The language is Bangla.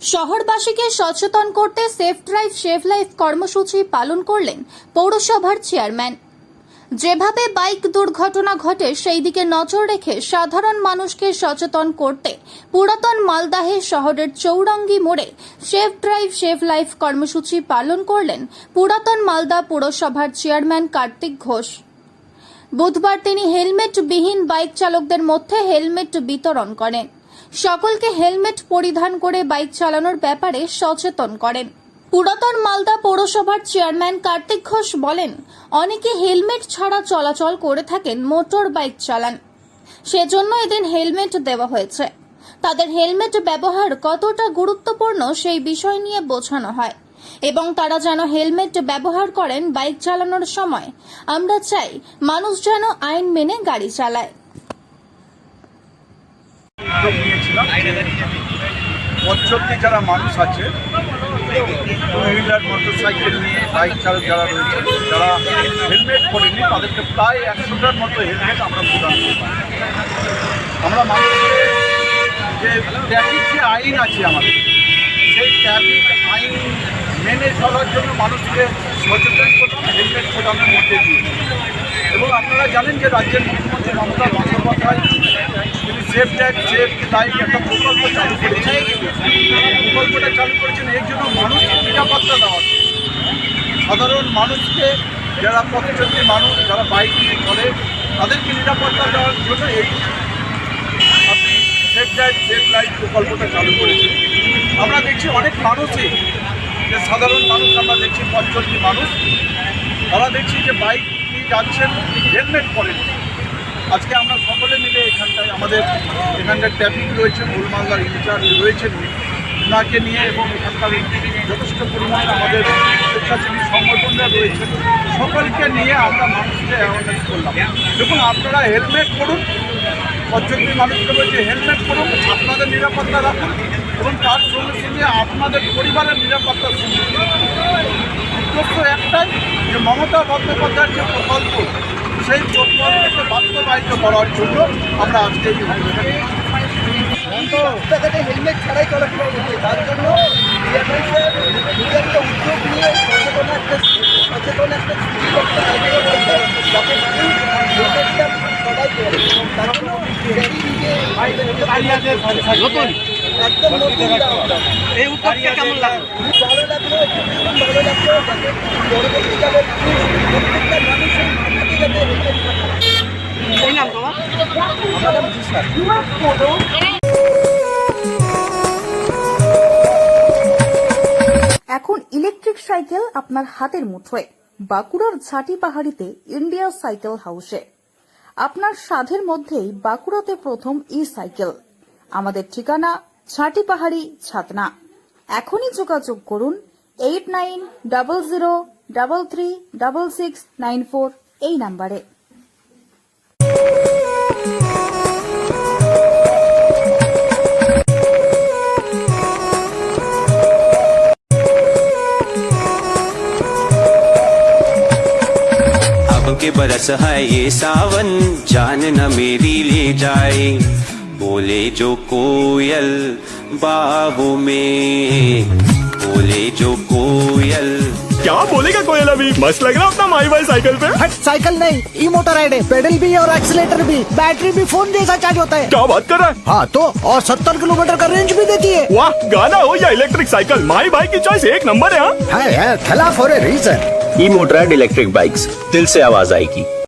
শহরবাসীকে সচেতন করতে সেফ ড্রাইভ সেভ লাইফ কর্মসূচি পালন করলেন পৌরসভার চেয়ারম্যান। যেভাবে বাইক দুর্ঘটনা ঘটে সেই দিকে নজর রেখে সাধারণ মানুষকে সচেতন করতে পুরাতন মালদাহে শহরের চৌরঙ্গি মোড়ে সেফ ড্রাইভ সেভ লাইফ কর্মসূচি পালন করলেন পুরাতন মালদা পুরসভার চেয়ারম্যান কার্তিক ঘোষ। বুধবার তিনি হেলমেটবিহীন বাইক চালকদের মধ্যে হেলমেট বিতরণ করেন। সকলকে হেলমেট পরিধান করে বাইক চালানোর ব্যাপারে সচেতন করেন। পুরাতন মালদা পৌরসভার চেয়ারম্যান কার্তিক ঘোষ বলেন, অনেকে হেলমেট ছাড়া চলাচল করে থাকেন, মোটর বাইক চালান। সেজন্য এদিন হেলমেট দেওয়া হয়েছে। তাদের হেলমেট ব্যবহার কতটা গুরুত্বপূর্ণ সেই বিষয় নিয়ে বোঝানো হয়। এবং তারা যেন হেলমেট ব্যবহার করেন বাইক চালানোর সময়, আমরা চাই মানুষ যেন আইন মেনে গাড়ি চালায়। নিয়েছিলাম পথচলতি যারা মানুষ আছে টু হুইলার মোটর সাইকেল নিয়ে বাইক চালক যারা রয়েছে, যারা হেলমেট পরেনি তাদেরকে প্রায় একশোটার মতো হেলমেট আমরা প্রদান করি আমরা যে ট্রাফিক যে আইন আছে আমাদের, সেই ট্রাফিক আইন মেনে চলার জন্য মানুষকে সচেতন করলাম হেলমেট প্রদানের মধ্যে দিয়ে। এবং আপনারা জানেন যে রাজ্যের মুখ্যমন্ত্রী Mamata Bandyopadhyay safe drive safe life একটা প্রকল্প চালু করেছেন প্রকল্পটা চালু করেছেন, এর জন্য মানুষকে নিরাপত্তা দেওয়া সাধারণ মানুষকে, যারা পথচলতি মানুষ, যারা বাইক নিয়ে চলে, তাদেরকে নিরাপত্তা দেওয়ার জন্য এই আপনি সেফ ড্রাইভ সেফ লাইফ প্রকল্পটা চালু করেছেন। আমরা দেখছি অনেক মানুষই, যে সাধারণ মানুষ, আমরা দেখছি পথচলতি মানুষ, তারা দেখছি যে বাইক নিয়ে যাচ্ছেন হেলমেট পরেন আজকে আমরা সকলে মিলে এখানটায় আমাদের এখানকার ট্যাপিং রয়েছে গোলমালদার ইনচার্জ রয়েছেন ওনাকে নিয়ে এবং এখানকার যথেষ্ট পরিমাণে আমাদের স্বেচ্ছাসেবী সংগঠনরা রয়েছে। সকলকে নিয়ে আমরা মানুষকে অ্যাওয়ারনেস করলাম। দেখুন, আপনারা হেলমেট করুন পর্যটনী মানুষকে বলছি হেলমেট করুন আপনাদের নিরাপত্তা রাখুন এবং তার সঙ্গে সঙ্গে আপনাদের পরিবারের নিরাপত্তা উদ্দেশ্য একটাই যে মমতা বন্দ্যোপাধ্যায়ের যে প্রকল্প সেই প্রকল্পকে বাস্তবায়িত করার জন্য আমরা আজকে হেলমেট ছাড়াই করছে তার জন্য চেয়ারম্যান নিজে একটা উদ্যোগ নিয়ে সচেতন একটা সচেতন একটা সৃষ্টি করতে চাইছে বলতে যাতে মানুষ হেলমেটটা সবাই পরে তার জন্য সেই নিজে একদম নতুন এই উদ্যোগটা কেমন লাগল? ভালো লাগল ভালো লাগল যাতে পরবর্তীকালে প্রত্যেকটা মানুষের মাথাতে যাতে হেলমেট নাম তোমার? আমার নাম জিসান এখন ইলেকট্রিক সাইকেল আপনার হাতের মুঠোয় বাঁকুড়ার ঝাঁটি পাহাড়িতে ইন্ডিয়া সাইকেল হাউসে আপনার সাধের মধ্যেই বাঁকুড়াতে প্রথম ই সাইকেল আমাদের ঠিকানা ঝাঁটি পাহাড়ি ছাতনা এখনই যোগাযোগ করুন eight nine double zero double three double six nine four এই নাম্বারে अब के बरस है ये सावन जान न मेरी ले जाए बोले जो कोयल बाहों में। बोले जो कोयल। क्या बोलेगा कोयल अभी? मस्त लग रहा अपना माई बाई साइकिल पे। हट साइकिल नहीं ई मोटर राइड है पेडल भी और एक्सीलेटर भी। बैटरी भी फ़ोन जैसा चार्ज होता है। क्या बात कर रहा है? हाँ तो और सत्तर किलोमीटर का रेंज भी देती है। वाह गाना हो या इलेक्ट्रिक साइकिल माई बाई की चॉइस एक नंबर है हाँ। है है खिलाफ for a reason E Motorad electric bikes दिल से आवाज़ आएगी।